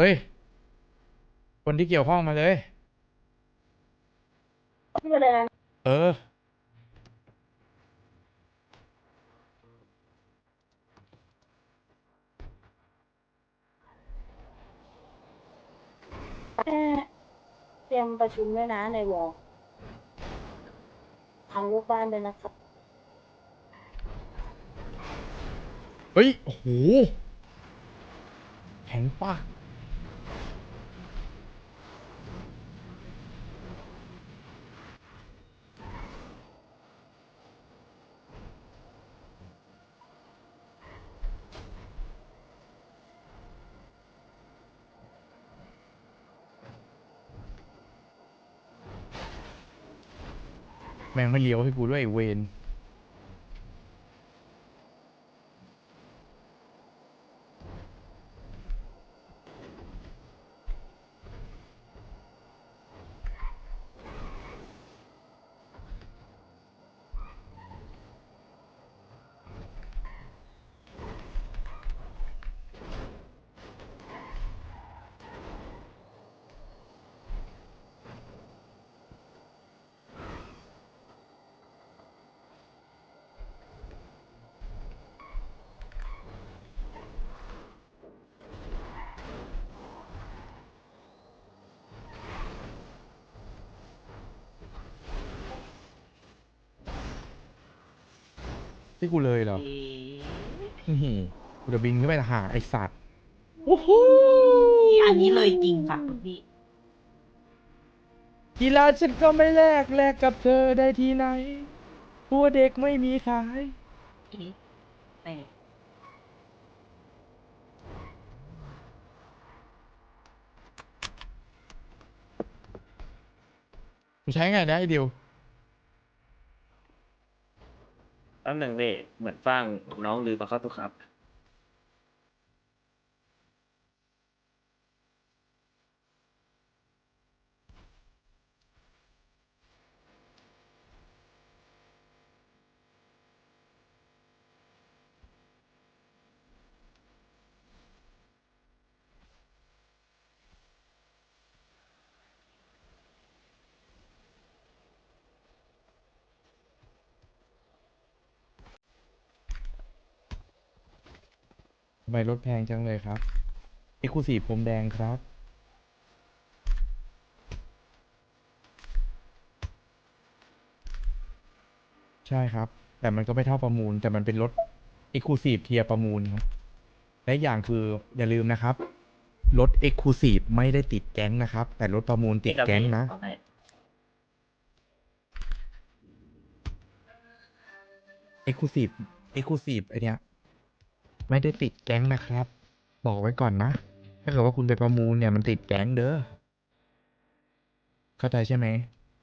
เฮ้ย คนที่เกี่ยวข้องมาเลยพี่เลยนะเออ แค่เตรียมประชุมด้วยนะในวอลทางลูกบ้านด้วยนะครับ เฮ้ยโอ้โหแข็งปาก แม่งไม่เลี้ยวให้กูด้วยไอ้เวน ที่กูเลยเหรออื้อหือกูจะบินขึ้นไปหาไอสัตว์โอ้โหอันนี้เลยจริงค่ะคุณพี่กีฬาฉันก็ไม่แลกแลกกับเธอได้ที่ไหนตัวเด็กไม่มีขายเอ๊ะแต่กูใช้ไงนะไอเดียว แป๊บหนึ่งนี่เหมือนฟังน้องลืมมาเข้าทุกครับ ทำไมรถแพงจังเลยครับเอ็กซ์คลูซีฟผมแดงครับ ใช่ครับ แต่มันก็ไม่เท่าประมูล แต่มันเป็นรถเอ็กซ์คลูซีฟเทียประมูลครับ และอย่างคืออย่าลืมนะครับ รถเอ็กซ์คลูซีฟไม่ได้ติดแก๊งนะครับ แต่รถประมูลติดแก๊งนะ เอาให้เอ็กซ์คลูซีฟเอ็กซ์คลูซีฟไอเนี้ย ไม่ได้ติดแก๊งนะครับ บอกไว้ก่อนนะ ถ้าเกิดว่าคุณไปประมูลเนี่ยมันติดแก๊งเด้อ เข้าใจใช่ไหม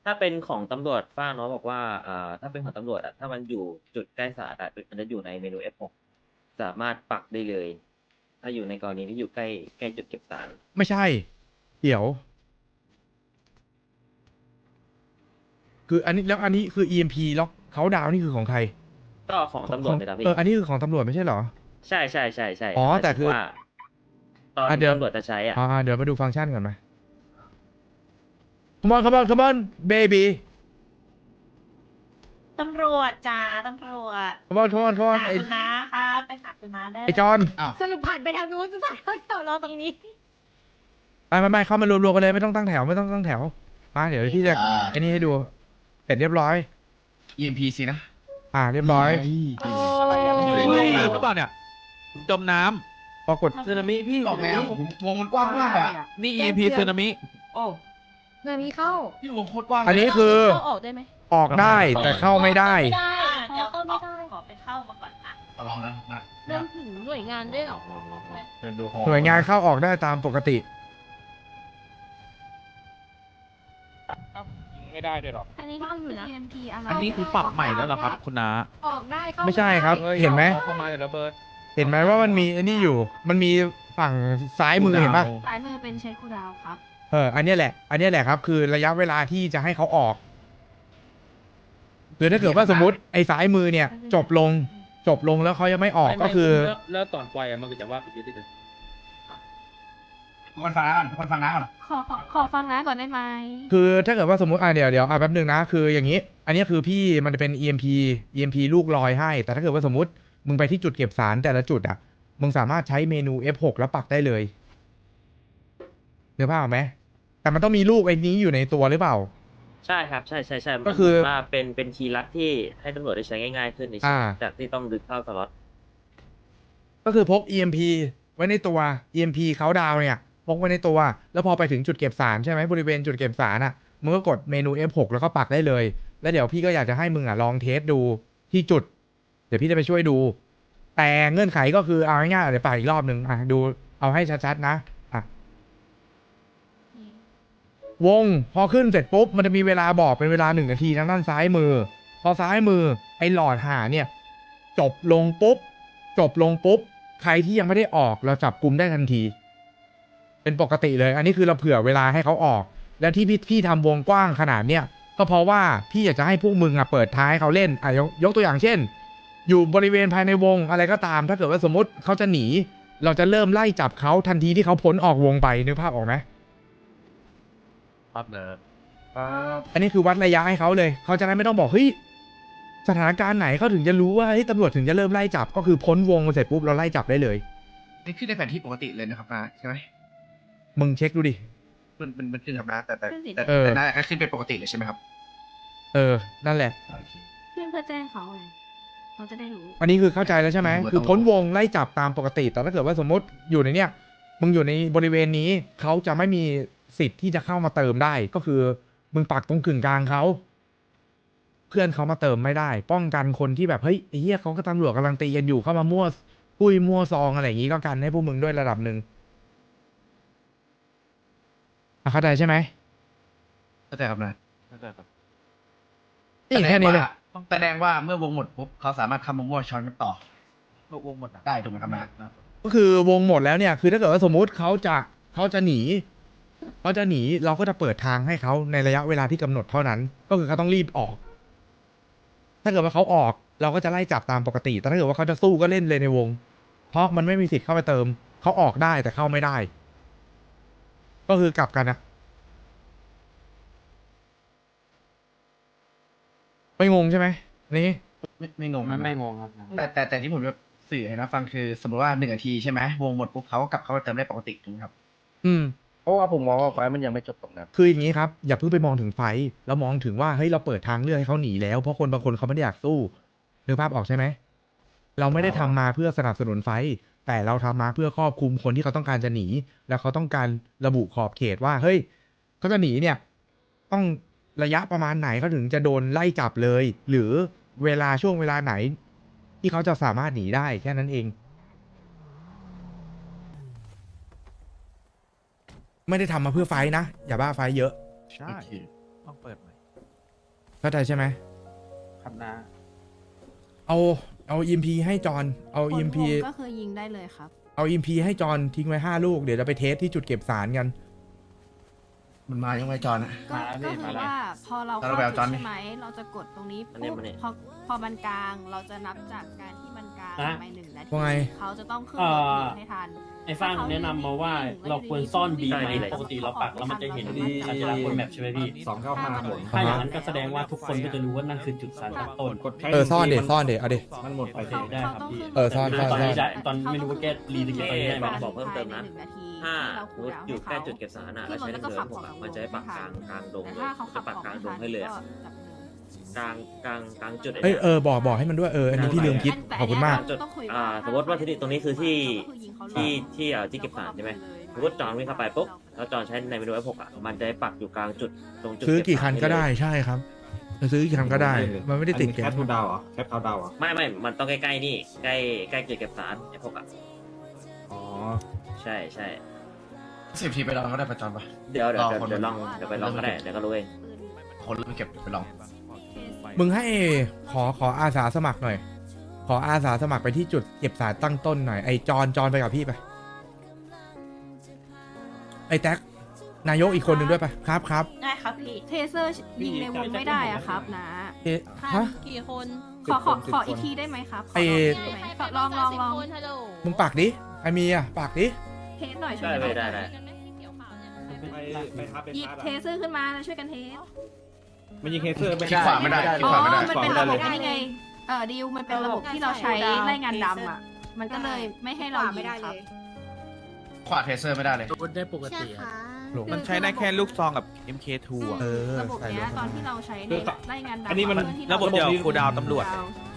ถ้าเป็นของตำรวจฟ้างน้องบอกว่าอ่าถ้าเป็นของตำรวจอะถ้ามันอยู่จุดใกล้สารอะมันจะอยู่ในเมนู F6 สามารถปักได้เลย ถ้าอยู่ในกรณีที่อยู่ใกล้ใกล้จุดเก็บสาร ไม่ใช่ เดี๋ยว คืออันนี้แล้วอันนี้คือ EMP ล็อกเขาดาวนี่คือของใคร ก็ของตำรวจไปแล้วพี่ เออ อันนี้คือของตำรวจไม่ใช่เหรอ ใช่ใช่ใช่ใช่อ๋อแต่คือว่าตอนอะเดี๋ยว ตำรวจจะใช้อะ อ่าเดี๋ยวมาดูฟังก์ชันก่อนไหม come on come on come on baby ตำรวจจ้าตำรวจ come on come on come on หาไอคุณน้าครับไปหาคุณน้าได้ไอจอนสรุปผ่านไปทางนู้นจะผ่านเข้าแถวรอตรงนี้ ไปไปไปเข้ามารวมๆกันเลยไม่ต้องตั้งแถวไม่ต้องตั้งแถวมาเดี๋ยวพี่จะอ่า ไอ้นี่ให้ดูเสร็จเรียบร้อย EMP สินะอ่าเรียบร้อยโอ้ไม่ยหรือเปล่าเนี่ย จมน้พอกดสึนามิพี่ออกแล้วผมวงมันกว้างมากอะำนี่ EMP สึนามิ โอ้เงินมีเข้าพี่วงโคตรกว้างอันนี้คือ เข้าออกได้ไหมออกได้แต่เข้าไม่ได้ไม่ได้เดี๋ยวเข้าไม่ได้ ขอไปเข้ามาก่อนนะเอาลองนะมาเริ่มถึงหน่วยงานด้วยเหรอหน่วยงานเข้าออกได้ตามปกติ ไม่ได้ด้วยหรอ อันนี้เข้าอยู่นะ EMP อะไรอันนี้คือปรับใหม่แล้วเหรอครับ คุณน้า ออกได้เข้าไม่ใช่ครับ เห็นไหม เข้ามาเลยระเบิด เห็นไหมว่ามันมีไอ้นี่อยู่ มันมีฝั่งซ้ายมือเห็นปะสายมือเป็นเช็คคูลดาวน์ครับ เออ อันเนี้ยแหละ อันเนี้ยแหละครับ คือระยะเวลาที่จะให้เขาออกหรือถ้าเกิดว่าสมมติไอ้ซ้ายมือเนี่ย จบลง จบลงแล้วเขายังไม่ออกก็คือ แล้วตอนปล่อยอะมันก็จะว่าไปยืดได้เลยคนฟังนะก่อนคนฟังนะก่อนขอขอขอฟังนะก่อนได้ไหม คือถ้าเกิดว่าสมมติอะเดี๋ยวเดี๋ยวอะแป๊บนึงนะ คืออย่างนี้ อันนี้คือพี่มันจะเป็น EMP EMP ลูกลอยให้ แต่ถ้าเกิดว่าสมมติ มึงไปที่จุดเก็บสารแต่ละจุดอะ มึงสามารถใช้เมนู F6 แล้วปักได้เลยเนื้อผ้าพออกไหม แต่มันต้องมีลูกไอ้นี้อยู่ในตัวหรือเปล่า ใช่ครับ ใช่ใช่ใช่ก็คือมันว่าเป็นเป็นคีย์ลัดที่ให้ตำรวจได้ใช้ง่ายๆขึ้นในอ่าจากที่ต้องดึกเข้าสล็อตก็คือพก EMP ไว้ในตัว EMP เขาดาวเนี่ย พกไว้ในตัว แล้วพอไปถึงจุดเก็บสารใช่ไหมบริเวณจุดเก็บสารอะมึงก็กดเมนู F6 แล้วก็ปักได้เลย แล้วเดี๋ยวพี่ก็อยากจะให้มึงอะลองเทสดูที่จุดเดี๋ยวพี่จะไปช่วยดู แต่เงื่อนไขก็คือเอาง่ายๆเดี๋ยวปักอีกรอบหนึ่งอะดูเอาให้ชัดๆนะอะวงพอขึ้นเสร็จปุ๊บมันจะมีเวลาบอกเป็นเวลาหนึ่งนาทีทางด้านซ้ายมือ พอซ้ายมือไอ้หลอดหาเนี่ย จบลงปุ๊บ จบลงปุ๊บ ใครที่ยังไม่ได้ออกเราจับกลุ่มได้ทันที เป็นปกติเลย อันนี้คือเราเผื่อเวลาให้เขาออก แล้วที่พี่พี่ทำวงกว้างขนาดเนี้ยก็เพราะว่าพี่อยากจะให้พวกมึงอะเปิดท้ายเขาเล่นอะยกยกตัวอย่างเช่น อยู่บริเวณภายในวงอะไรก็ตาม ถ้าเกิดว่าสมมติเขาจะหนี เราจะเริ่มไล่จับเขาทันทีที่เขาพ้นออกวงไปนึกภาพออกไหมครับเนอะอันนี้คือวัดระยะให้เขาเลยเขาจะได้ไม่ต้องบอกเฮ้ยสถานการณ์ไหนเขาถึงจะรู้ว่าเฮ้ยตำรวจถึงจะเริ่มไล่จับก็คือพ้นวงเสร็จปุ๊บเราไล่จับได้เลย นี่ขึ้นในแผนที่ปกติเลยนะครับนะใช่ไหมมึงเช็คดูดิมันมันมันขึ้นครับนะแต่แต่ขึ้นสิแต่เออแต่น่าจะขึ้นเป็นปกติเลยใช่ไหมครับ เออ นั่นแหละ เพื่อนเพื่อแจ้งเขาไง เขาจะได้รู้อันนี้คือเข้าใจแล้วใช่ไหมผมก็ต้องคือพ้นวงไล่จับตามปกติ แต่ถ้าเกิดว่าสมมติอยู่ในเนี้ยมึงอยู่ในบริเวณนี้เขาจะไม่มีสิทธิ์ที่จะเข้ามาเติมได้ ก็คือมึงปักตรงกึ่งกลางเขาเพื่อนเขามาเติมไม่ได้ ป้องกันคนที่แบบเฮ้ยไอ้เหี้ยเขาก็ตำรวจกำลังตีกันอยู่เข้ามามั่วปุ้ยมั่วซองอะไรอย่างงี้ก็กันให้พวกมึงด้วยระดับหนึ่งอะเข้าใจใช่ไหมเข้าใจครับนะเข้าใจครับนี่แค่นี้เลย แสดงว่าเมื่อวงหมดปุ๊บเขาสามารถเข้ามามั่วช้อนกันต่อลูกวงหมดอะได้ถูกไหมครับนะก็คือวงหมดแล้วเนี่ยคือถ้าเกิดว่าสมมุติเขาจะเขาจะหนีเขาจะหนีเราก็จะเปิดทางให้เขาในระยะเวลาที่กำหนดเท่านั้น ก็คือเขาต้องรีบออก ถ้าเกิดว่าเขาออก เราก็จะไล่จับตามปกติ แต่ถ้าเกิดว่าเขาจะสู้ก็เล่นเลยในวง เพราะมันไม่มีสิทธิ์เข้าไปเติม เขาออกได้แต่เข้าไม่ได้ ก็คือกลับกันนะ ไม่งงใช่ไหมนี่ไม่ไม่งงไม่ครับไม่งงครับแต่แต่แต่ที่ผมจะสื่อให้นะฟังคือสมมติว่าหนึ่งนาทีใช่ไหมวงหมดปุ๊บเขาก็กลับเข้ามาเติมได้ปกติถูกไหมครับ อืมเพราะว่าผมมองว่าไฟมันยังไม่จบตรงนั้นคืออย่างนี้ครับ อย่าเพิ่งไปมองถึงไฟท์แล้วมองถึงว่าเฮ้ยเราเปิดทางเลือกให้เขาหนีแล้วเพราะคนบางคนเขาไม่ได้อยากสู้นึกภาพออกใช่ไหมเราไม่ได้ทำมาเพื่อสนับสนุนไฟท์แต่เราทำมาเพื่อครอบคลุมคนที่เขาต้องการจะหนี แล้วเขาต้องการระบุขอบเขตว่า เฮ้ยเขาจะหนีเนี่ย ต้อง ระยะประมาณไหนเขาถึงจะโดนไล่จับเลย หรือเวลาช่วงเวลาไหน ที่เขาจะสามารถหนีได้แค่นั้นเอง ไม่ได้ทำมาเพื่อไฟท์นะ อย่าบ้าไฟท์เยอะ ใช่ต้องเปิดใหม่เข้าใจใช่ไหม ครับนะ เอาเอา EMP ให้จอนเอา EMP ก็คือยิงได้เลยครับ เอา EMP ให้จอนทิ้งไว้ห้าลูก เดี๋ยวจะไปเทสที่จุดเก็บสารกัน มันมายังไงจอนอะ ก็มาแล้วก็พี่คืมาอแล้ว ว่าพอเราเราเข้าไปเอาจจุอดนดิใช่ไหมเราจะกดตรงนี้อันนี้ปุ๊บมันนี่พอพอมันกลางเราจะนับจากการที่มันกลางฮะไปหนึ่งนาที ว่าไง เขาจะต้องขึ้นเอ่รถอหนีให้ทัน ไอ้ฟ้างแนะนำมาว่าเราควรซ่อนบีไหมใช่เลย ปกติเราปักแล้วมันจะเห็นดีสัญลักษณ์บนแมปใช่ไหมพี่ สองเก้าห้าผมถ้าอย่างนั้นก็แสดงว่าทุกคนก็จะรู้ว่านั่นคือจุดสารตั้งต้น กดแค่เออซ่อนเด็มัซ่อนเด็เอาเด็มันหมดไปโอเคได้ครับพี่เออซ่อนซ่อนตอนนี้ซ่อนได้ตอนไม่รู้ว่าแก้รีสเก็ตตอนนี้ได้ไหมบอกเพิ่มเติมนะ ถ้าสมมุติอยู่ใกล้จุดเก็บสารอะแล้วใช้เดินผมอะมันจะให้ปักกลางกลางดงแต่เลยถ้าเขาขัจะบปักออกกลางดไม่งทันให้เลยอะก็จับเลย กลางกลางกลางจุดไอ้เอ้ยนี่ยเออบอกบอกให้มันด้วยเอออันนี้พี่ลืมคิดแต่ขอบคุณมากนนี้ต้องคุยว่อ่าสมมติว่าที่นี่ตรงนี้คือที่ก็คือยิงเขาเลยที่ที่เอ่อที่เก็บสารใช่ไหมสมมติจอนวิ่งเข้าไปปุ๊บแล้วจอนใช้ในเมนู F6 อะมันจะให้ปักอยู่กลางจุดตรงจุดซื้อเบกี่คันก็ได้สารใช่ครับจะซื้อกี่คันก็ได้ มันไม่ได้ติดแคแก๊ปสทูดาวเหรอแคปเขาดาวเหรอไม่ไม่มันต้องใกล้ๆนี่ใกล้ใกล้จุดเก็บสาร F6 อะอ๋อใช่ใช่สิบทีไปลองก็ได้ประจอนปะ เดี๋ยวเดี๋ยวรอเดี๋ยวคน เดี๋ยวลองเดี๋ยวไปลองก็ได้เดี๋ยวก็รู้เองคนเริ่มเก็บไปลอง มึงให้ขอขออาสาสมัครหน่อย ขออาสาสมัครไปที่จุดเก็บสารตั้งต้นหน่อยไอจอนจอนไปกับพี่ไปไอแท็กนายกอีกคนหนึ่งด้วยไปครับครับได้ครับพี่เทเซอร์ยิงในวงไม่ได้อะครับนะ เอะฮะ กี่คนขอขอขออีกทีได้ไหมครับขอไอ้ลองได้ไหมขอลองลองลองฮัลโหลมึงปากดิไอมีอะปากดิเทสหน่อยช่วได้ยเลยได้ได้ขไปไปทับไปหยิบทับเทเซอร์ขึ้นมาแล้วช่วยกันเทส มันยิงเคเซอร์ไปคลิกขวาไม่ได้คลิกอ๋อ ขวาไม่ได้ มันเป็นขวาระไม่บได้บเลยนี่ไง เออดิวมันเป็นระบบที่เราใช้ไล่งานดำอะ มันก็เลยไม่ให้เรายิงครับ ขวาเทเซอร์ไม่ได้เลยได้ปกใช่ติค่ะมันใช้ได้แค่ลูกซองกับ MK2 อะเออระบบใส่เนี้ยลงตอนมาที่เราใช้ในไล่งานดำอันนี้มันเพื่ที่ระบบเดียวกับครูดาวตำรวจ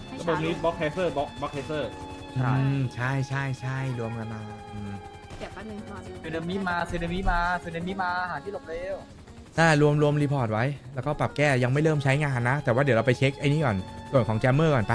ให้ระบช้าบลนี้งบล็อกเคเซอร์บล็อกบล็อกเคเซอร์ ใช่ อืมใช่ใช่ใช่รวมกันมาอืม เดี๋ยวแป๊บนึงรอดูซึนามิมาซึนามิมาซึนามิมาหาที่หลบเร็ว น่ารวมรวมรีพอร์ตไว้ แล้วก็ปรับแก้ยังไม่เริ่มใช้งานนะ แต่ว่าเดี๋ยวเราไปเช็คไอ้นี่ก่อนส่วนของแจมเมอร์ก่อนไป